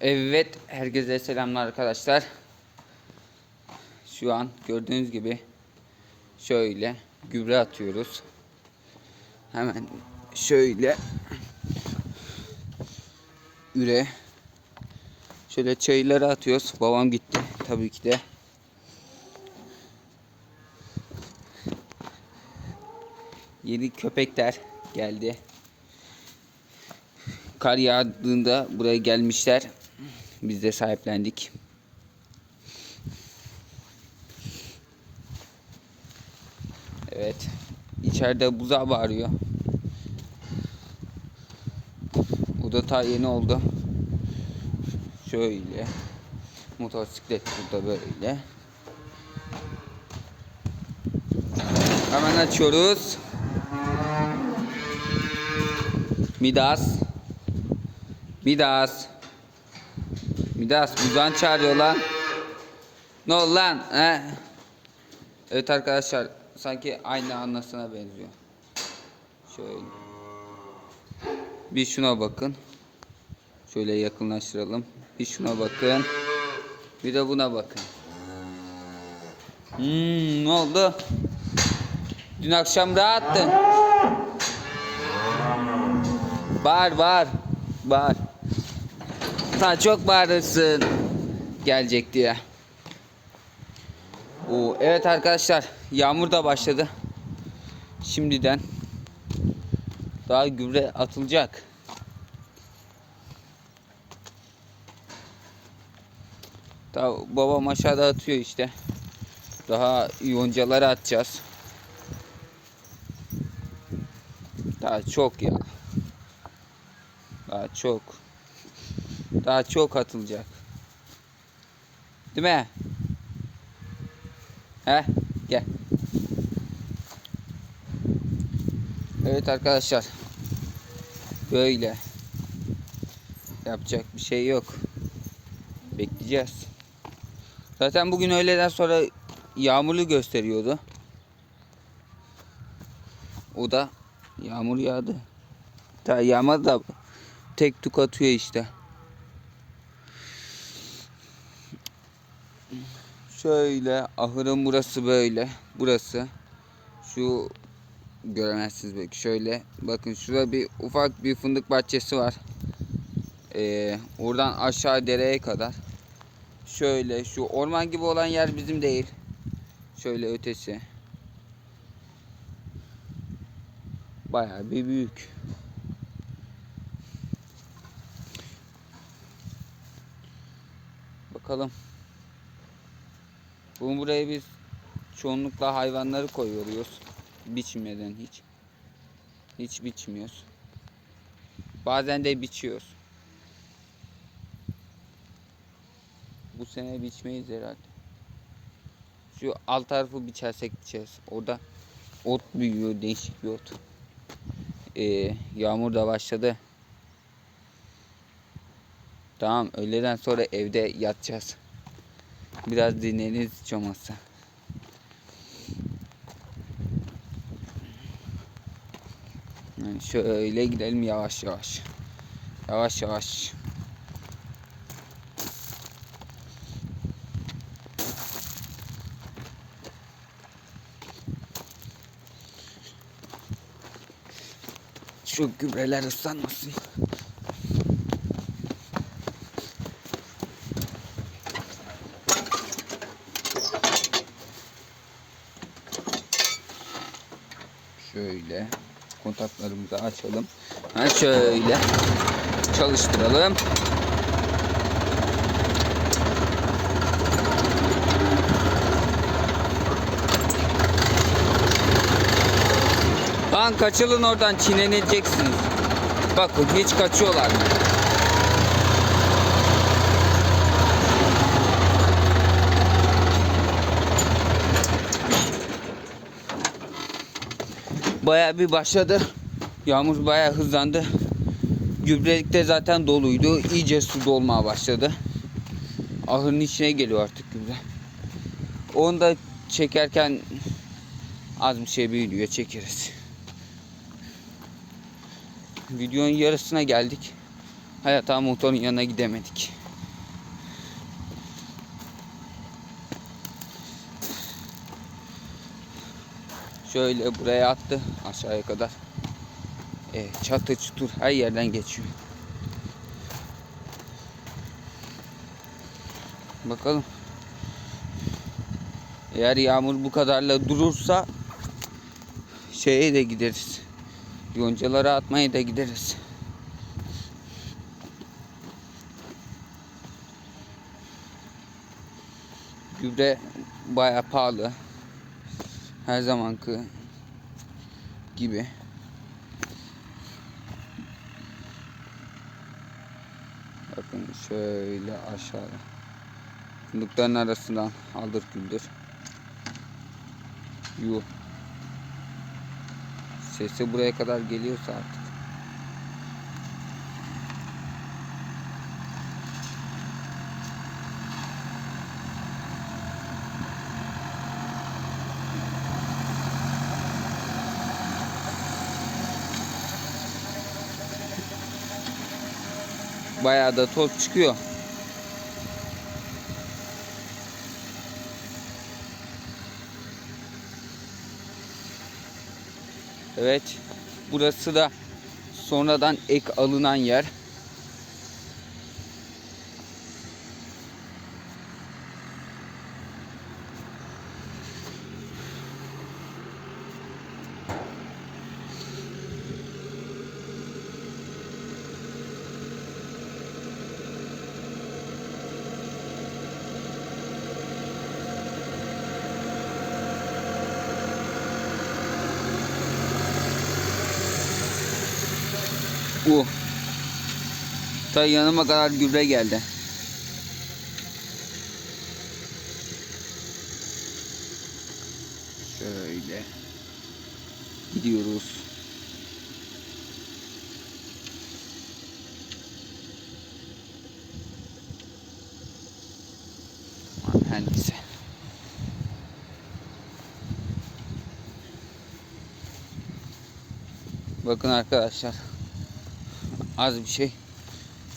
Evet, herkese selamlar arkadaşlar. Şu an gördüğünüz gibi şöyle gübre atıyoruz. Hemen şöyle üre şöyle çayırları atıyoruz. Babam gitti tabii ki de. Yeni köpekler geldi. Kar yağdığında buraya gelmişler. Biz de sahiplendik. Evet. İçeride buza bağırıyor. Bu da ta yeni oldu. Şöyle. Motosiklet burada böyle. Hemen açıyoruz. Midas. Midas. Midas buzdan çağırıyor lan. Ne oldu lan? He? Evet arkadaşlar sanki aynı anlasına benziyor. Şöyle. Bir şuna bakın. Şöyle yakınlaştıralım. Bir şuna bakın. Bir de buna bakın. Hmm, ne oldu? Dün akşam rahattın. Bağır bağır. Bağır. Sen çok bağırırsın. Gelecek diye. Oo, evet arkadaşlar. Yağmur da başladı. Şimdiden. Daha gübre atılacak. Daha babam aşağıda atıyor işte. Daha yoncaları atacağız. Daha çok ya. Daha çok. Daha çok atılacak. Değil mi? He? Gel. Evet arkadaşlar. Böyle. Yapacak bir şey yok. Bekleyeceğiz. Zaten bugün öğleden sonra yağmurlu gösteriyordu. O da yağmur yağdı. Daha yağmadı da tek tuk atıyor işte. Şöyle ahırın burası böyle. Burası. Şu göremezsiniz belki. Şöyle bakın şurada bir ufak bir fındık bahçesi var. Ee, oradan aşağı dereye kadar. Şöyle şu orman gibi olan yer bizim değil. Şöyle ötesi. Bayağı bir büyük. Bakalım. Bunu buraya biz çoğunlukla hayvanları koyuyoruz. Biçmeden hiç. Hiç biçmiyoruz. Bazen de biçiyoruz. Bu sene biçmeyiz herhalde. Şu alt tarafı biçersek biçeriz. Orada ot büyüyor. Değişik bir ot. Ee, yağmur da başladı. Tamam öğleden sonra evde yatacağız. Biraz dinleniriz hiç olmazsa. Yani şöyle gidelim yavaş yavaş. Yavaş yavaş. Şu gübreler ıslanmasın. Şöyle kontaklarımızı açalım. Ha şöyle çalıştıralım. Lan kaçılın oradan çiğneneceksiniz. Bakın hiç kaçıyorlar. Bayağı bir başladı. Yağmur bayağı hızlandı. Gübrelik de zaten doluydu. İyice su dolmaya başladı. Ahırın içine geliyor artık gübre. Onu da çekerken az bir şey büyüyor çekeriz. Videonun yarısına geldik. Hayata motorun yanına gidemedik. Şöyle buraya attı aşağıya kadar. E, çatı çutur her yerden geçiyor. Bakalım. Eğer yağmur bu kadarla durursa şeye de gideriz. Yoncalara atmaya da gideriz. Gübre baya pahalı. Her zamanki gibi. Bakın şöyle aşağıya. Fındıkların arasından aldır güldür. Yuh. Sesi buraya kadar geliyorsa artık. Bayağı da toz çıkıyor. Evet. Burası da sonradan ek alınan yer. Bu. Ta yanıma kadar gübre geldi. Şöyle gidiyoruz. Neyse. Bakın arkadaşlar. Az bir şey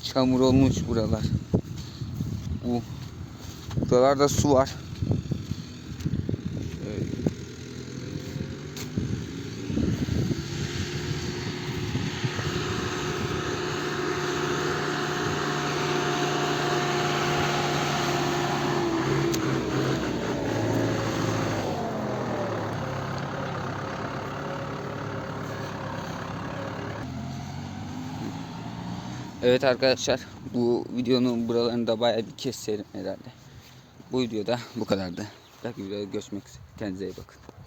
çamur olmuş buralar. Bu buralarda su var. Evet arkadaşlar bu videonun buralarını da bayağı bir keserim herhalde. Bu videoda bu kadardı. Belki videoda görüşmek üzere. Kendinize iyi bakın.